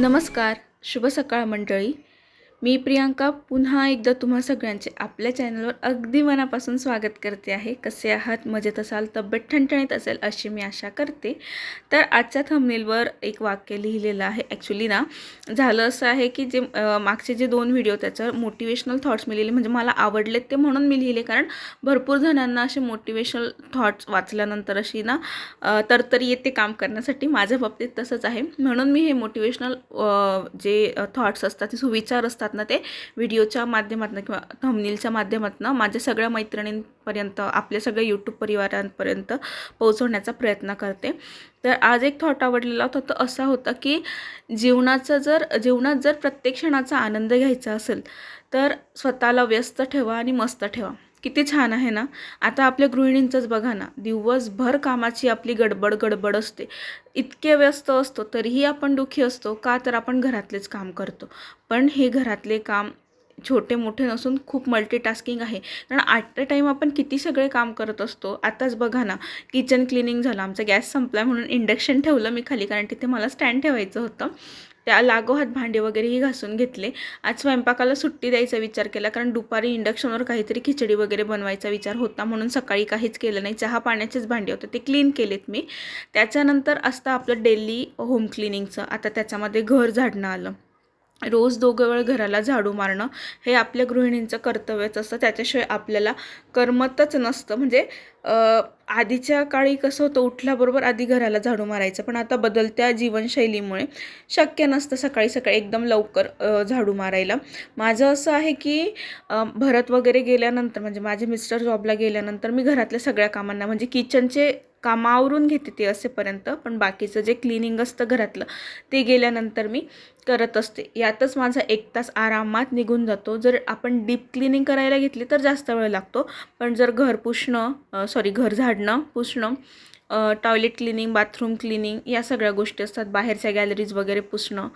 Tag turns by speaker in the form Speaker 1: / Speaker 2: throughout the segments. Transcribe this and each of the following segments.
Speaker 1: नमस्कार शुभ सकाळ मंडळी. मी प्रियांका पुन्हा एकदा तुम्हा सगळ्यांचे आपल्या चॅनलवर अगदी मनापासून स्वागत करते आहे. कसे आहात? मजेत असाल? तब्येत ठणठणीत असेल अशी मी आशा करते. तर आजच्या थंबनेलवर एक वाक्य लिहिलेलं आहे. ॲक्च्युली ना झालं असं आहे की जे मागचे जे दोन व्हिडिओ त्याच्यावर मोटिवेशनल थॉट्स मी लिहिले. म्हणजे मला आवडलेत ते म्हणून मी लिहिले. कारण भरपूर जणांना असे मोटिवेशनल थॉट्स वाचल्यानंतर अशी ना तरतरी येते काम करण्यासाठी. माझ्या बाबतीत तसंच आहे. म्हणून मी हे मोटिवेशनल जे थॉट्स असतात ते सुविचार असतात ना ते व्हिडिओच्या माध्यमातून किंवा थंबनीलच्या माध्यमातून माझ्या सगळ्या मैत्रिणींपर्यंत आपल्या सगळ्या यूट्यूब परिवारांपर्यंत पोहोचवण्याचा प्रयत्न करते. तर आज एक थॉट आवडलेला होता तो असा होता की जीवनाचं जर जीवनात जर प्रत्येक क्षणाचा आनंद घ्यायचा असेल तर स्वतःला व्यस्त ठेवा आणि मस्त ठेवा. किती छान आहे ना. आता आपल्या गृहिणींचंच बघा ना दिवसभर कामाची आपली गडबड गडबड असते. इतके व्यस्त असतो तरीही आपण दुःखी असतो का तर आपण घरातलेच काम करतो. पण हे घरातले काम छोटे मोठे नसून खूप मल्टीटास्किंग आहे. कारण ॲट अ टाईम आपण किती सगळे काम करत असतो आताच बघा ना किचन क्लिनिंग झालं आमचा गॅस संपला म्हणून इंडक्शन ठेवलं मी खाली कारण तिथे मला स्टँड ठेवायचं होतं. त्या लागोहात भांडे वगैरेही घासून घेतले. आज स्वयंपाकाला सुट्टी द्यायचा विचार केला कारण दुपारी इंडक्शनवर काहीतरी खिचडी वगैरे बनवायचा विचार होता म्हणून सकाळी काहीच केलं नाही. चहा पाण्याचेच भांडे होते ते क्लीन केलेत मी. त्याच्यानंतर असतं आपलं डेली होम क्लिनिंगचं आता त्याच्यामध्ये घर झाडणं आलं. रोज दोघं वेळ घराला झाडू मारणं हे आपल्या गृहिणींचं कर्तव्यच असतं. त्याच्याशिवाय आपल्याला करमतच नसतं. म्हणजे आधीच्या काळी कसं होतं उठल्याबरोबर आधी घराला झाडू मारायचं. पण आता बदलत्या जीवनशैलीमुळे शक्य नसतं सकाळी सकाळी एकदम लवकर झाडू मारायला. माझं असं आहे की भरत वगैरे गेल्यानंतर म्हणजे माझे मिस्टर जॉबला गेल्यानंतर मी घरातल्या सगळ्या कामांना म्हणजे किचनचे कामावरून घेते ते असेपर्यंत पण बाकीचं जे क्लिनिंग असतं घरातलं ते गेल्यानंतर मी करत असते. यातच माझा एक तास आरामात निघून जातो. जर आपण डीप क्लिनिंग करायला घेतली तर जास्त वेळ लागतो. पण जर घर पुसणं सॉरी घर झाडणं पुसणं टॉयलेट क्लिनिंग बाथरूम क्लिनिंग या सगळ्या गोष्टी असतात. बाहेरच्या गॅलरीज वगैरे पुसणं.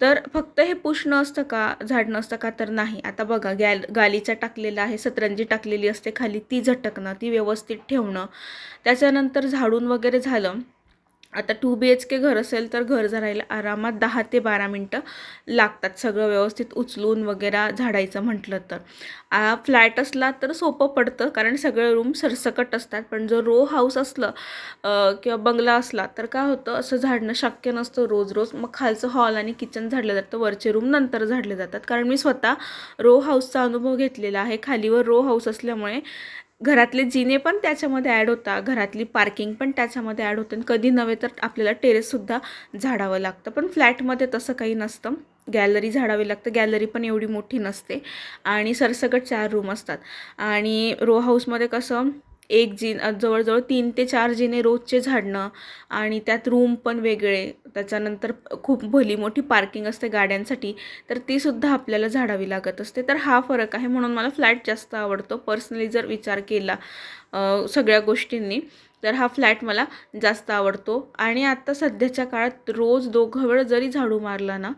Speaker 1: तर फक्त हे पुसणं असतं का झाडणं असतं का तर नाही. आता बघा गॅल गालीचा टाकलेला आहे सतरंजी टाकलेली असते खाली ती झटकणं ती व्यवस्थित ठेवणं. त्याच्यानंतर झाडून वगैरे झालं आता टू बी एच के घर असेल तर घर झाडायला आरामात दहा ते बारा मिनटं लागतात. सगळं व्यवस्थित उचलून वगैरे झाडायचं म्हटलं तर. फ्लॅट असला तर सोपं पडतं कारण सगळे रूम सरसकट असतात. पण जर रो हाऊस असलं किंवा बंगला असला तर काय होतं? असं झाडणं शक्य नसतं रोज रोज. मग खालचं हॉल आणि किचन झाडलं जातं. वरचे रूम नंतर झाडले जातात. कारण मी स्वतः रो हाऊसचा अनुभव घेतलेला आहे. खालीवर रो हाऊस असल्यामुळे घरातले जिने पण त्याच्यामध्ये ॲड होता घरातली पार्किंग पण त्याच्यामध्ये ॲड होते. आणि कधी नव्हे तर आपल्याला टेरेससुद्धा झाडावं लागतं. पण फ्लॅटमध्ये तसं काही नसतं. गॅलरी झाडावी लागतं. गॅलरी पण एवढी मोठी नसते. आणि सरसकट चार रूम असतात. आणि रो हाऊसमध्ये कसं एक जिन जवळजवळ तीन ते चार जिने रोजचे झाडणं आणि त्यात रूम पण वेगळे. त्याच्यानंतर खूप भली मोठी पार्किंग असते गाड्यांसाठी तर तीसुद्धा आपल्याला झाडावी लागत असते. तर हा फरक आहे म्हणून मला फ्लॅट जास्त आवडतो. पर्सनली जर विचार केला सगळ्या गोष्टींनी तर हा फ्लॅट मला जास्त आवडतो. आणि आत्ता सध्याच्या काळात रोज दोघं वेळ जरी झाडू मारला ना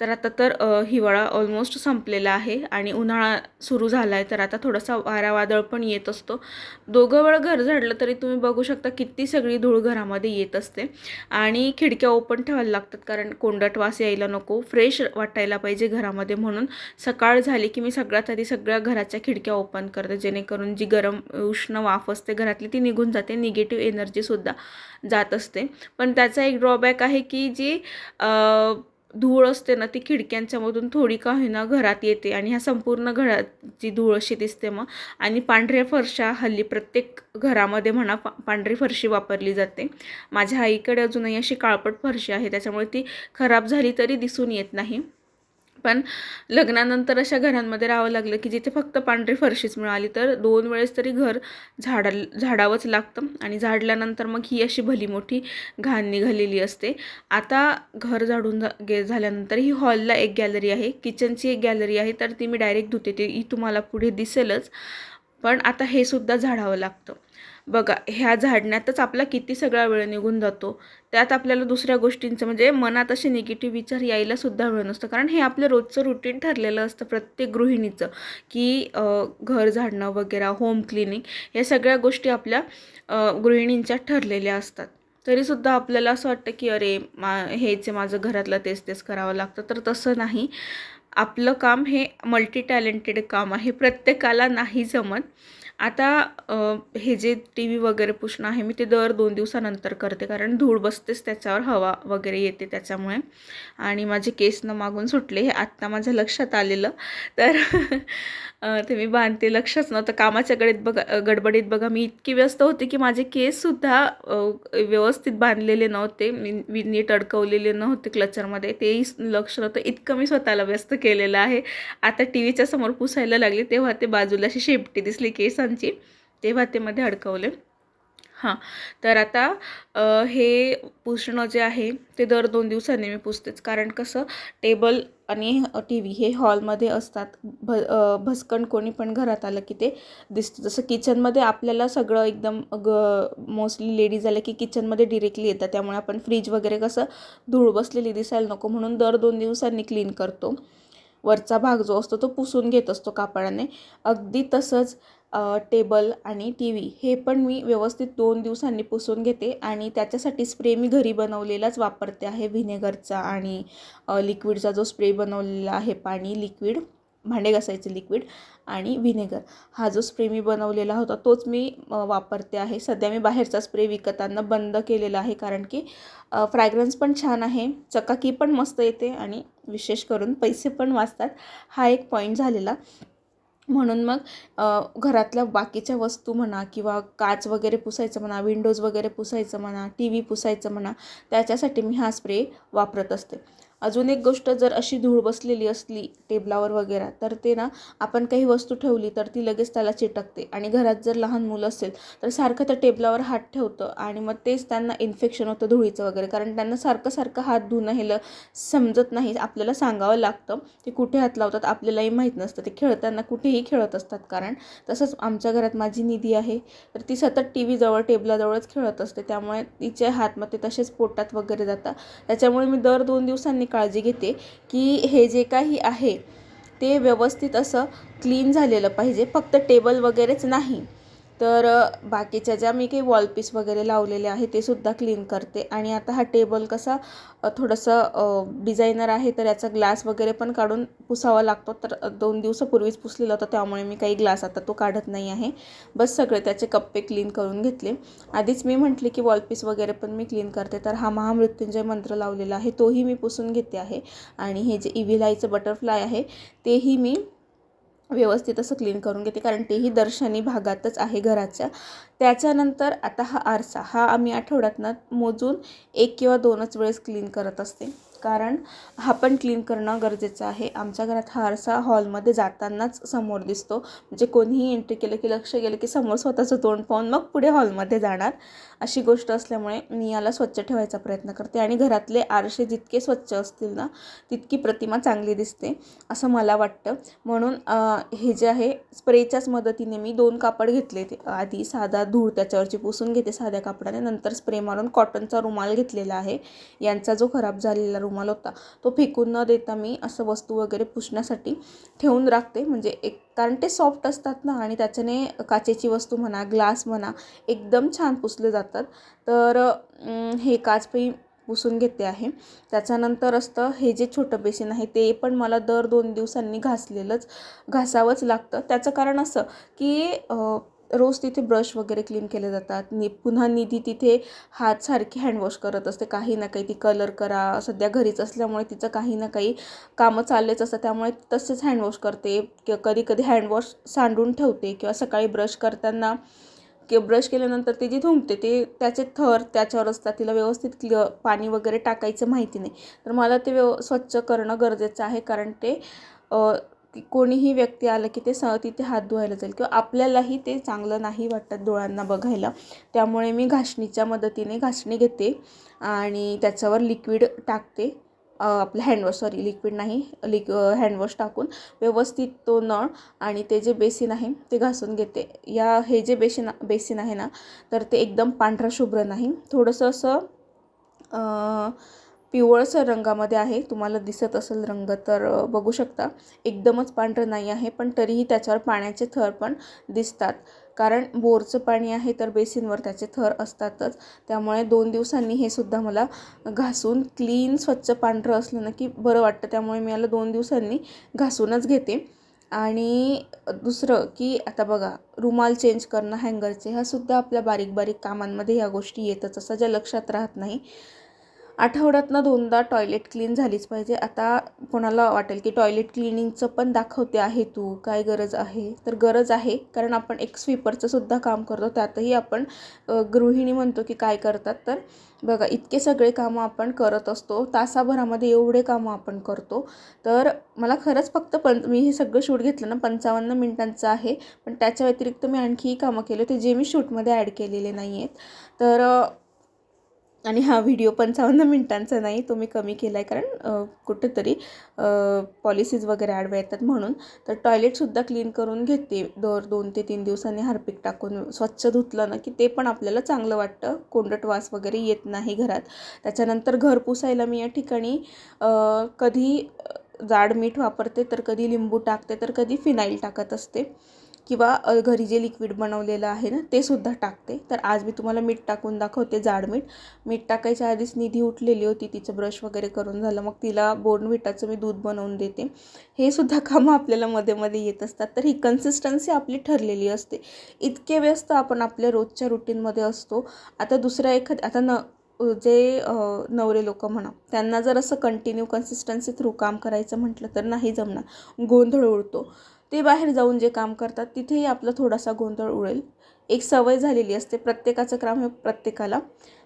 Speaker 1: तर आता तर हिवाळा ऑलमोस्ट संपलेला आहे आणि उन्हाळा सुरू झाला आहे तर आता थोडासा वारा वादळ पण येत असतो. दोघं वेळ घर झाडलं तरी तुम्ही बघू शकता किती सगळी धूळ घरामध्ये येत असते. आणि खिडक्या ओपन ठेवायला लागतात कारण कोंडट वास यायला नको. फ्रेश वाटायला पाहिजे घरामध्ये म्हणून. सकाळ झाली की मी सगळ्यात आधी सगळ्या घराच्या खिडक्या ओपन करते. जेणेकरून जी गरम उष्ण वाफ असते घरातली ती निघून जाते निगेटिव्ह एनर्जीसुद्धा जात असते. पण त्याचा एक ड्रॉबॅक आहे की जी धूळ असते ना ती खिडक्यांच्यामधून थोडी का होईना घरात येते आणि ह्या संपूर्ण घराची धूळ अशी दिसते मग. आणि पांढऱ्या फरशा हल्ली प्रत्येक घरामध्ये म्हणा पा पांढरी फरशी वापरली जाते. माझ्या आईकडे अजूनही अशी काळपट फरशी आहे त्याच्यामुळे ती खराब झाली तरी दिसून येत नाही. पण लग्नानंतर अशा घरांमध्ये राहावं लागलं की जिथे फक्त पांढरी फरशीच मिळाली तर दोन वेळेस तरी घर झाडा झाडावंच लागतं. आणि झाडल्यानंतर मग ही अशी भली मोठी घाण निघालेली असते. आता घर झाडून जा गे झाल्यानंतर ही हॉलला एक गॅलरी आहे किचनची एक गॅलरी आहे तर ती मी डायरेक्ट धुते ती ही तुम्हाला पुढे दिसेलच. पण आता हे सुद्धा झाडावं लागतं. बघा ह्या झाडण्यातच आपला किती सगळा वेळ निघून जातो. त्यात आपल्याला दुसऱ्या गोष्टींचं म्हणजे मनात असे निगेटिव्ह विचार यायला सुद्धा वेळ नसतं. कारण हे आपलं रोजचं रुटीन ठरलेलं असतं प्रत्येक गृहिणीचं की घर झाडणं वगैरे होम क्लिनिंग या सगळ्या गोष्टी आपल्या गृहिणींच्या ठरलेल्या असतात. तरीसुद्धा आपल्याला असं वाटतं की अरे मा हेच माझं घरातलं तेच तेच करावं लागतं. तर तसं नाही. आपलं काम हे मल्टी टॅलेंटेड काम आहे. प्रत्येकाला नाही जमत. आता हे जे टी व्ही वगैरे पुसणं आहे मी ते दर दोन दिवसानंतर करते. कारण धूळ बसतेच त्याच्यावर हवा वगैरे येते त्याच्यामुळे. आणि माझे केस न मागून सुटले हे आत्ता माझ्या लक्षात आलेलं. तर ते मी बांधते लक्षच नव्हतं. कामाच्या गडीत बघा गडबडीत बघा. मी इतकी व्यस्त होते की माझे केससुद्धा व्यवस्थित बांधलेले नव्हते. मी मी नीट अडकवलेले नव्हते क्लचरमध्ये. तेही लक्ष नव्हतं. इतकं मी स्वतःला व्यस्त केलेलं आहे. आता टी व्हीच्या समोर पुसायला लागले तेव्हा ते बाजूला अशी शेपटी दिसली केसांची. तेव्हा ते मध्ये अडकवले. हां तर आता हे पुसणं जे आहे ते दर दोन दिवसांनी मी पुसतेच. कारण कसं टेबल आणि टी व्ही हे हॉलमध्ये असतात. भ भसकण भसकन कोणी पण घरात आलं की ते दिसतं. जसं किचनमध्ये आपल्याला सगळं एकदम ग मोस्टली लेडीज आल्या की किचनमध्ये डिरेक्टली येतात. त्यामुळे आपण फ्रीज वगैरे कसं धूळ बसलेली दिसायला नको. म्हणून दर दोन दिवसांनी क्लीन करतो. वरचा भाग जो असतो तो पुसून घेत असतो कापडाने. अगदी तसंच टेबल आणि टी व्ही हे पण मी व्यवस्थित दोन दिवसांनी पुसून घेते आणि त्याच्यासाठी स्प्रे मी घरी बनवलेलाच वापरते आहे. व्हिनेगरचा आणि लिक्विडचा जो स्प्रे बनवलेला आहे पाणी लिक्विड भांडे घासायचे लिक्विड आणि व्हिनेगर. हा जो स्प्रे मी बनवलेला होता तोच मी वापरते आहे. सध्या मी बाहेरचा स्प्रे विकताना बंद केलेला आहे कारण की फ्रॅग्रन्स पण छान आहे चकाकी पण मस्त येते आणि विशेष करून पैसे पण वाचतात. हा एक पॉईंट झालेला. म्हणून मग घरातल्या बाकीच्या वस्तू म्हणा किंवा काच वगैरे पुसायचं म्हणा विंडोज वगैरे पुसायचं म्हणा टी व्ही पुसायचं म्हणा त्याच्यासाठी मी हा स्प्रे वापरत असते. अजून एक गोष्ट जर अशी धूळ बसलेली असली टेबलावर वगैरे तर ते ना आपण काही वस्तू ठेवली तर ती लगेच त्याला चिटकते. आणि घरात जर लहान मुलं असेल तर सारखं त्या टेबलावर हात ठेवतं आणि मग तेच त्यांना इन्फेक्शन होतं धुळीचं वगैरे. कारण त्यांना सारखं सारखं हात धुणं हे ल समजत नाही. आपल्याला सांगावं लागतं ते कुठे हात लावतात आपल्यालाही माहीत नसतं. ते खेळताना कुठेही खेळत असतात. कारण तसंच आमच्या घरात माझी निधी आहे तर ती सतत टी व्हीजवळ टेबलाजवळच खेळत असते. त्यामुळे तिचे हात मग ते तसेच पोटात वगैरे जातात. त्याच्यामुळे मी दर दोन दिवसांनी काळजी घेते की हे जे काही आहे ते व्यवस्थित असं क्लीन झालेलं पाहिजे. फक्त टेबल वगैरेच नाही. तर बाकीच्या ज्या मी काही वॉलपीस वगैरे लावलेले आहे ते सुद्धा क्लीन करते. आणि आता हा टेबल कसा थोडंसं डिझायनर आहे तर याचा ग्लास वगैरे पण काढून पुसावा लागतो. तर दोन दिवसापूर्वीच पुसलेला होता त्यामुळे मी काही ग्लास आता तो काढत नाही आहे. बस सगळे त्याचे कप्पे क्लीन करून घेतले. आधीच मी म्हटले की वॉलपीस वगैरे पण मी क्लीन करते. तर हा महामृत्युंजय मंत्र लावलेला आहे तोही मी पुसून घेते आहे. आणि हे जे इव्हिलाईचं बटरफ्लाय आहे तेही मी व्यवस्थित असं क्लीन करून घेते कारण तेही दर्शनी भागातच आहे घराच्या. त्याच्यानंतर आता हा आरसा हा आम्ही आठवड्यातनं मोजून एक किंवा दोनच वेळेस क्लीन करत असते. कारण हा पण क्लीन करणं गरजेचं आहे. आमच्या घरात हा आरसा हॉलमध्ये जातानाच समोर दिसतो. म्हणजे कोणीही एंट्री केलं की लक्ष गेलं की समोर स्वतःचं तोंड पाहून मग पुढे हॉलमध्ये जाणार. अशी गोष्ट असल्यामुळे मी याला स्वच्छ ठेवायचा प्रयत्न करते आणि घरातले आरसे जितके स्वच्छ असतील ना तितकी प्रतिमा चांगली दिसते असं मला वाटतं. म्हणून हे जे आहे स्प्रेच्याच मदतीने मी दोन कापड घेतले ते. आधी साधा धूळ त्याच्यावरची पुसून घेते साध्या कापडाने. नंतर स्प्रे मारून कॉटनचा रुमाल घेतलेला आहे. यांचा जो खराब झालेला रुमाल होता तो फेकून न देता मी असं वस्तू वगैरे पुसण्यासाठी ठेवून राखते. म्हणजे एक कारण ते सॉफ्ट असतात ना आणि त्याच्याने काचेची वस्तू म्हणा ग्लास म्हणा एकदम छान पुसले जातात. तर हे काचपही पुसून घेते आहे. त्याच्यानंतर असतं हे जे छोटं बेसिन आहे ते पण मला दर दोन दिवसांनी घासलेलंच घासावंच लागतं. त्याचं कारण असं की रोज तिथे ब्रश वगैरे क्लीन केले जातात. नि पुन्हा निधी तिथे हात सारखी हँडवॉश करत असते. काही ना काही ती कलर करा. सध्या घरीच असल्यामुळे तिचं काही ना काही कामं चाललेच असतात. त्यामुळे तसेच हँडवॉश करते. किंवा कधी कधी हँडवॉश सांडून ठेवते किंवा सकाळी ब्रश करताना किंवा ब्रश केल्यानंतर ती जी थुंकते ते त्याचे थर त्याच्यावर असतात. तिला व्यवस्थित क्लिअ पाणी वगैरे टाकायचं माहिती नाही. तर मला ते व्यव स्वच्छ करणं गरजेचं आहे. कारण ते की कोणीही व्यक्ती आलं की ते स तिथे हात धुवायला जाईल किंवा आपल्यालाही ते चांगलं नाही वाटत डोळ्यांना बघायला. त्यामुळे मी घासणीच्या मदतीने घासणी घेते आणि त्याच्यावर लिक्विड टाकते. आपलं हँडवॉश सॉरी लिक्विड नाही लिक हँडवॉश टाकून व्यवस्थित तो नळ आणि ते जे बेसिन आहे ते घासून घेते. या हे जे बेसिन बेसिन आहे ना तर ते एकदम पांढरा शुभ्र नाही. थोडंसं असं पिवळसर रंगामध्ये आहे. तुम्हाला दिसत असेल रंग तर बघू शकता. एकदमच पांढरं नाही आहे पण तरीही त्याच्यावर पाण्याचे थर पण दिसतात. कारण बोरचं पाणी आहे तर बेसिनवर त्याचे थर असतातच. त्यामुळे दोन दिवसांनी हे सुद्धा मला घासून क्लीन स्वच्छ पांढरं असलं ना की बरं वाटतं. त्यामुळे मी याला दोन दिवसांनी घासूनच घेते. आणि दुसरं की आता बघा रुमाल चेंज करणं हँगरचे हा सुद्धा आपल्या बारीक बारीक कामांमध्ये ह्या गोष्टी येतच. असं ज्या लक्षात राहत नाही आठवड्यातनं दोनदा टॉयलेट क्लीन झालीच पाहिजे. आता कोणाला वाटेल की टॉयलेट क्लिनिंगचं पण दाखवते आहे तू काय गरज आहे? तर गरज आहे कारण आपण एक स्वीपरचं सुद्धा काम करतो त्यातही आपण गृहिणी म्हणतो की काय करतात. तर बघा इतके सगळे कामं आपण करत असतो तासाभरामध्ये एवढे कामं आपण करतो. तर मला खरंच फक्त पं मी हे सगळं शूट घेतलं ना पंचावन्न मिनटांचं आहे. पण त्याच्या व्यतिरिक्त मी आणखीही कामं केले ते जे मी शूटमध्ये ॲड केलेले नाही आहेत तर आणि हा व्हिडिओ पंचावन्न मिनटांचा नाही तो मी कमी केला आहे कारण कुठेतरी पॉलिसीज वगैरे ॲडवा येतात म्हणून. तर टॉयलेटसुद्धा क्लीन करून घेते. दर दोन ते तीन दिवसांनी हार्पिक टाकून स्वच्छ धुतलं ना की ते पण आपल्याला चांगलं वाटतं. कोंडट वास वगैरे येत नाही घरात. त्याच्यानंतर घर पुसायला मी या ठिकाणी कधी जाड मीठ वापरते तर कधी लिंबू टाकते तर कधी फिनाईल टाकत असते. किंवा घरी जे लिक्विड बनवलेलं आहे ना ते सुद्धा टाकते. तर आज मी तुम्हाला मीठ टाकून दाखवते जाड मीठ. मीठ टाकायच्या आधीच निधी उठलेली होती तिचं ब्रश वगैरे करून झालं. मग तिला बोर्नविटाचं मी दूध बनवून देते. हे सुद्धा कामं आपल्याला मध्ये मध्ये येत असतात. तर ही कन्सिस्टन्सी आपली ठरलेली असते. इतके व्यस्त आपण आपल्या रोजच्या रुटीनमध्ये असतो. आता दुसऱ्या एखाद आता न जे नवरे लोक म्हणा त्यांना जर असं कंटिन्यू कन्सिस्टन्सी थ्रू काम करायचं म्हटलं तर नाही जमणार. गोंधळ उडतो. ते बाहेर जाऊन जे काम करतात तिथेही आपला थोडासा गोंधळ उडेल. एक सवय झालेली असते प्रत्येकाचं काम हे प्रत्येकाला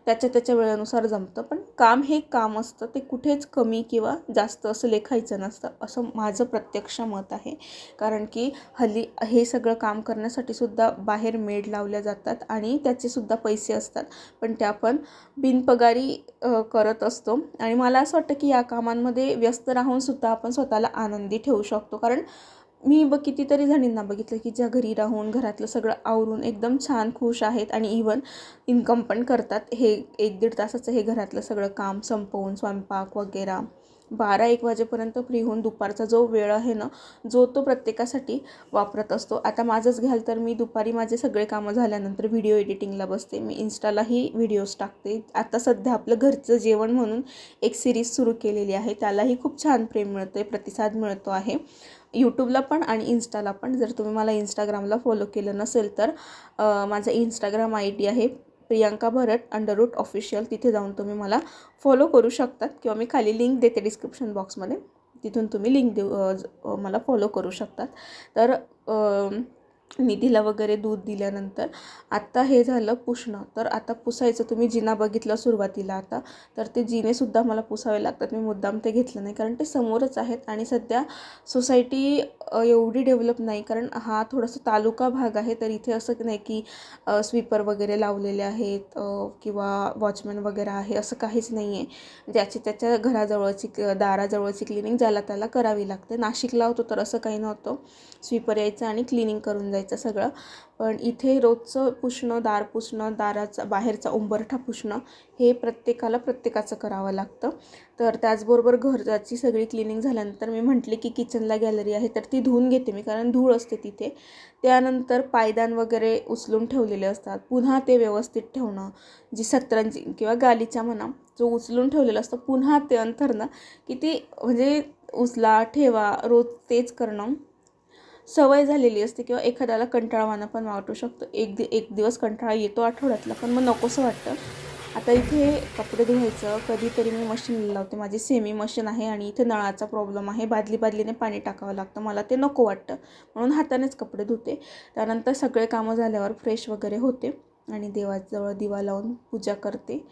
Speaker 1: त्याच्या त्याच्या वेळेनुसार जमतं. पण काम हे काम असतं ते कुठेच कमी किंवा जास्त असं लेखायचं नसतं असं माझं प्रत्यक्ष मत आहे. कारण की हल्ली हे सगळं काम करण्यासाठी सुद्धा बाहेर मेड लावल्या जातात आणि त्याचेसुद्धा पैसे असतात. पण त्या आपण बिनपगारी करत असतो. आणि मला असं वाटतं की या कामांमध्ये व्यस्त राहूनसुद्धा आपण स्वतःला आनंदी ठेवू शकतो. कारण मी ब कितीतरी जणींना बघितलं की ज्या घरी राहून घरातलं सगळं आवरून एकदम छान खुश आहेत आणि इवन इन्कम पण करतात. हे एक दीड तासाचं हे घरातलं सगळं काम संपवून स्वयंपाक वगैरे. बारा एक वाजेपर्यंत फ्री होऊन दुपारचा जो वेळ आहे ना जो तो प्रत्येकासाठी वापरत असतो. आता माझंच घ्याल तर मी दुपारी माझे सगळे कामं झाल्यानंतर व्हिडिओ एडिटिंगला बसते. मी इन्स्टालाही व्हिडिओज टाकते. आता सध्या आपलं घरचं जेवण म्हणून एक सिरीज सुरू केलेली आहे. त्यालाही खूप छान प्रेम मिळतो आहे प्रतिसाद मिळतो आहे. यूट्यूबला पण आणि इन्स्टाला पण. जर तुम्ही मला इंस्टाग्रामला फॉलो केलं नसेल तर माझं इंस्टाग्राम आय डी आहे प्रियांका भरत अंडररूट ऑफिशियल तिथे जाऊन तुम्ही मला फॉलो करू शकतात किंवा मी खाली लिंक देते डिस्क्रिप्शन बॉक्समध्ये तिथून तुम्ही लिंक देऊ मला फॉलो करू शकतात. तर निधीला वगैरे दूध दिल्यानंतर आत्ता हे झालं पुसणं. तर आता पुसायचं. तुम्ही जिना बघितलं सुरुवातीला आता. तर ते जिनेसुद्धा मला पुसावे लागतात मी मुद्दाम ते घेतलं नाही. कारण ते समोरच आहेत आणि सध्या सोसायटी एवढी डेव्हलप नाही. कारण हा थोडासा तालुका भाग आहे. तर इथे असं नाही की स्वीपर वगैरे लावलेले आहेत किंवा वॉचमॅन वगैरे आहे. असं काहीच नाही आहे ज्याची त्याच्या घराजवळची दाराजवळची क्लिनिंग ज्याला त्याला करावी लागते. नाशिकला होतो तर असं काही नव्हतं. स्वीपर यायचं आणि क्लिनिंग करून जायचं. सगळं. पण इथे रोजचं पुसणं दार पुसणं दाराचा बाहेरचा उंबरठा पुसणं हे प्रत्येकाला प्रत्येकाचं करावं लागतं. तर त्याचबरोबर घरची सगळी क्लिनिंग झाल्यानंतर मी म्हटले की किचनला गॅलरी आहे तर ती धुवून घेते मी कारण धूळ असते तिथे. त्यानंतर पायदान वगैरे उचलून ठेवलेले असतात. पुन्हा ते व्यवस्थित ठेवणं जी सतरंजी किंवा गालीच्या म्हणा जो उचलून ठेवलेला असतो पुन्हा ते अंतरणं की ती म्हणजे उचला ठेवा रोज तेच करणं. सवय झालेली असते किंवा एखाद्याला कंटाळवाणं पण वाटू शकतो. एक दि एक दिवस कंटाळा येतो आठवड्यातला पण मग नकोसं वाटतं. आता इथे कपडे धुवायचं कधीतरी मी मशीन लावते. माझी सेमी मशीन आहे आणि इथे नळाचा प्रॉब्लेम आहे. बादली बादलीने पाणी टाकावं लागतं. मला ते नको वाटतं. म्हणून हातानेच कपडे धुते. त्यानंतर सगळे कामं झाल्यावर फ्रेश वगैरे होते आणि देवाजवळ दिवा लावून पूजा करते.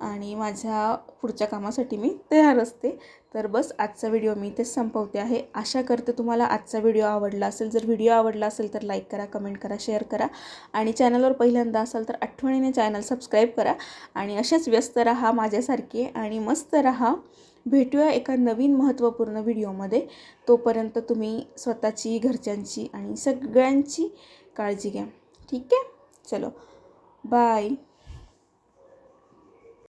Speaker 1: आणि माझ्या पुढच्या कामासाठी मी तयार असते. तर बस आजचा व्हिडिओ मी इथेच संपवते आहे. आशा करते तुम्हाला आजचा व्हिडिओ आवडला असेल. जर व्हिडिओ आवडला असेल तर लाईक करा कमेंट करा शेअर करा आणि चॅनलवर पहिल्यांदा असाल तर आठवणीने चॅनल सबस्क्राईब करा आणि असेच व्यस्त राहा माझ्यासारखे आणि मस्त राहा. भेटूया एका नवीन महत्त्वपूर्ण व्हिडिओमध्ये. तोपर्यंत तुम्ही स्वतःची घरच्यांची आणि सगळ्यांची काळजी घ्या. ठीक आहे? चलो. बाय